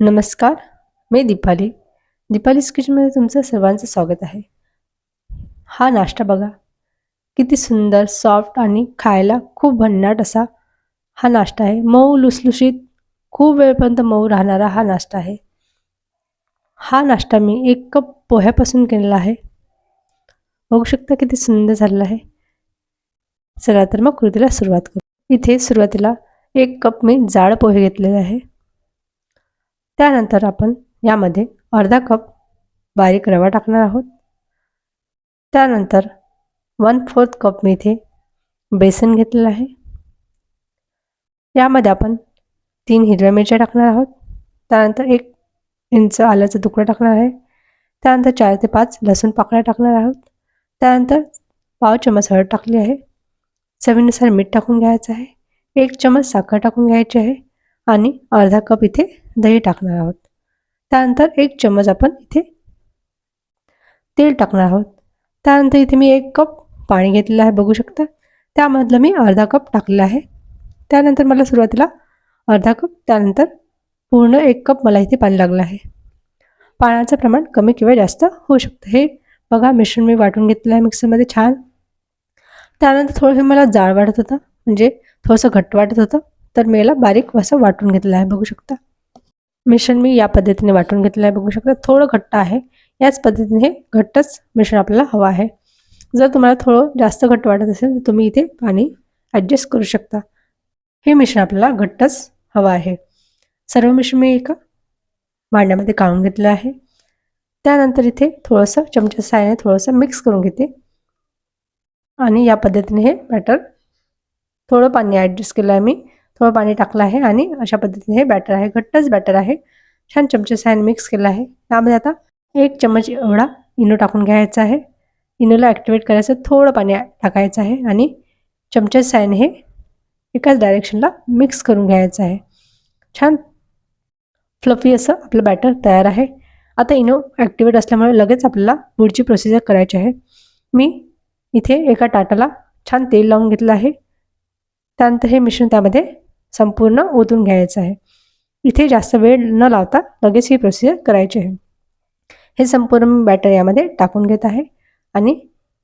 नमस्कार मी दीपाली. दीपालीस किचनमध्ये तुमचं सर्वांचं स्वागत आहे. हा नाश्ता बघा. किती सुंदर सॉफ्ट आणि खायला खूप भन्नाट असा हा नाश्ता आहे. मऊ लुसलुशीत खूप वेळपर्यंत मऊ राहणारा हा नाश्ता आहे. हा नाश्ता मी एक कप पोह्यापासून केलेला आहे. बघू शकता किती सुंदर झालेला आहे. चला तर मग कृतीला सुरुवात करू. इथे सुरुवातीला एक कप मी जाड पोहे घेतलेले आहे. त्यानंतर आपण यामध्ये अर्धा कप बारीक रवा टाकणार आहोत. त्यानंतर वन फोर्थ कप मी इथे बेसन घेतलेलं आहे. यामध्ये आपण तीन हिरव्या मिरच्या टाकणार आहोत. त्यानंतर एक इंच आल्याचा तुकडा टाकणार आहे. त्यानंतर चार ते पाच लसूण पाकळ्या टाकणार आहोत. त्यानंतर पाव चमच हळद टाकली आहे. चवीनुसार मीठ टाकून घ्यायचं आहे. एक चमच साखर टाकून घ्यायची आहे. आणि अर्धा कप इथे दही टाकणार आहोत. त्यानंतर एक चम्मच आपण इथे तेल टाकणार आहोत. त्यानंतर इथे मी एक कप पाणी घेतलेलं आहे बघू शकता. त्यामधलं मी अर्धा कप टाकलेलं आहे. त्यानंतर मला सुरुवातीला अर्धा कप त्यानंतर पूर्ण एक कप मला इथे पाणी लागलं आहे. पाण्याचं प्रमाण कमी किंवा जास्त होऊ शकतं. हे बघा मिश्रण मी वाटून घेतलं आहे मिक्सरमध्ये छान. त्यानंतर थोडंसं मला जाळ वाटत होतं म्हणजे थोडंसं घट्ट वाटत होतं. तर मी याला बारीक असं वाटून घेतलं आहे बघू शकता. मिश्रण मी या पद्धतीने वाटून घेतलं आहे. बघू शकता थोडं घट्ट आहे. याच पद्धतीने हे घट्टच मिश्रण आपल्याला हवं आहे. जर तुम्हाला थोडं जास्त घट्ट वाटत असेल तर तुम्ही इथे पाणी ॲडजस्ट करू शकता. हे मिश्रण आपल्याला घट्टच हवं आहे. सर्व मिश्रण मी एका भांड्यामध्ये काढून घेतलं आहे. त्यानंतर इथे थोडंसं चमच्या साहाय्याने थोडंसं मिक्स करून घेते. आणि या पद्धतीने हे बॅटर थोडं पाणी ॲडजस्ट केलं आहे मी. थोडं पाणी टाकलं आहे आणि अशा पद्धतीने हे बॅटर आहे. घट्टच बॅटर आहे. छान चमचे सॅन मिक्स केलं आहे. त्यामध्ये आता एक चमच एवढा इनो टाकून घ्यायचा आहे. इनोला ॲक्टिवेट करायचं थोडं पाणी टाकायचं आहे आणि चमचे सॅन हे एकाच डायरेक्शनला मिक्स करून घ्यायचं आहे. छान फ्लफी असं आपलं बॅटर तयार आहे. आता इनो ॲक्टिवेट असल्यामुळे लगेच आपल्याला पुढची प्रोसिजर करायची आहे. मी इथे एका टाटाला छान तेल लावून घेतलं आहे. त्यानंतर हे मिश्रण त्यामध्ये संपूर्ण ओतून घ्यायचं आहे. इथे जास्त वेळ न लावता लगेच ही प्रोसिजर करायची आहे. हे संपूर्ण बॅटर यामध्ये टाकून घेत आहे आणि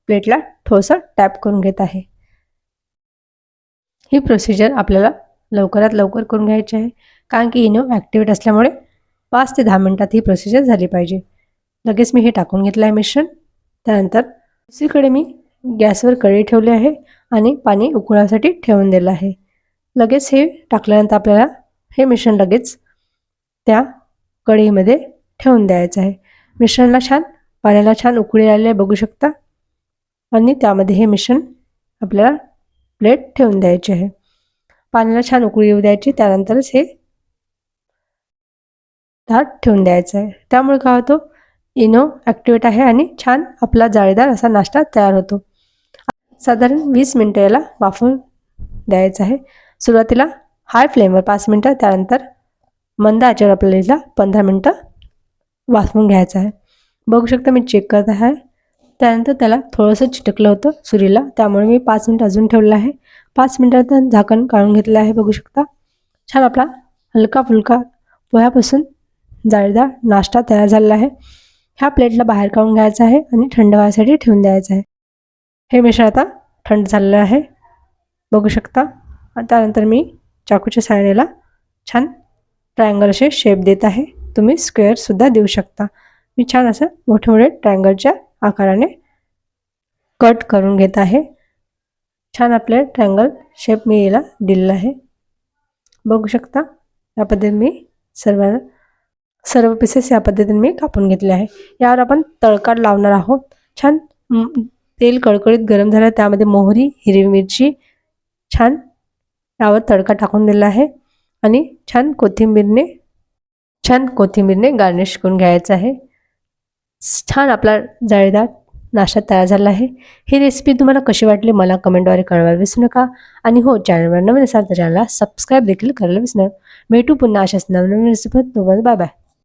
प्लेटला ठोसर टॅप करून घेत आहे. ही प्रोसिजर आपल्याला लवकरात लवकर करून घ्यायची आहे. कारण की इनो ॲक्टिवेट असल्यामुळे पाच ते दहा मिनटात ही प्रोसिजर झाली पाहिजे. लगेच मी हे टाकून घेतलं आहे मिश्रण. त्यानंतर दुसरीकडे मी गॅसवर कढई ठेवली आहे आणि पाणी उकळण्यासाठी ठेवून दिलं आहे. लगेच हे टाकल्यानंतर आपल्याला हे मिश्रण लगेच त्या कढईमध्ये ठेवून द्यायचं आहे. मिश्रणला छान पाण्याला छान उकळी आलेले बघू शकता. आणि त्यामध्ये हे मिश्रण आपल्याला प्लेट ठेवून द्यायचे आहे. पाण्याला छान उकळी येऊ द्यायची त्यानंतरच हे ताट ठेवून द्यायचं आहे. त्यामुळे काय होतो इनो ॲक्टिवेट आहे आणि छान आपला जाळीदार असा नाश्ता तयार होतो. साधारण वीस मिनटं याला वाफवून द्यायचं आहे. सुरुवातीला हाय फ्लेमवर पाच मिनटं त्यानंतर मंद आचेवर आपल्याला पंधरा मिनटं वाफवून घ्यायचं आहे. बघू शकता मी चेक करत आहे. त्यानंतर त्याला थोडंसं चिटकलं होतं सुरीला त्यामुळे मी पाच मिनटं अजून ठेवलं आहे. पाच मिनटात झाकण काढून घेतलं आहे बघू शकता. छान आपला हलका फुलका पोह्यापासून जाळीदार नाश्ता तयार झालेला आहे. ह्या प्लेटला बाहेर काढून घ्यायचा आहे आणि थंड व्हायसाठी ठेवून द्यायचं आहे. हे मिश्रण आता थंड झालेलं आहे. बघू शकता. त्यानंतर मी चाकूच्या सायडेला छान ट्रायंगल असे शेप देत आहे. तुम्ही स्क्वेअरसुद्धा देऊ शकता. मी छान असं मोठे मोठे ट्रायंगलच्या आकाराने कट करून घेत आहे. छान आपले ट्रायंगल शेप मी याला दिलेला आहे. बघू शकता या पद्धतीने मी सर्व सर्व पीसेस या पद्धतीने मी कापून घेतले आहे. यावर आपण तळकाट लावणार आहोत. छान तेल कळकळीत गरम झालं त्यामध्ये मोहरी हिरवी मिरची छान यावर तडका टाकून दिला आहे आणि छान कोथिंबीरने छान कोथिंबीरने गार्निश करून घ्यायचं आहे. छान आपला जाळीदार नाश्ता तयार झाला आहे. ही रेसिपी तुम्हाला कशी वाटली मला कमेंटद्वारे कळवायला विसरू नका. आणि हो चॅनलवर नवीन असाल तर चॅनलला सबस्क्राईब देखील करायला विसरू भेटू पुन्हा अशाच नवीन रेसिपी रेसिपी बाय बाय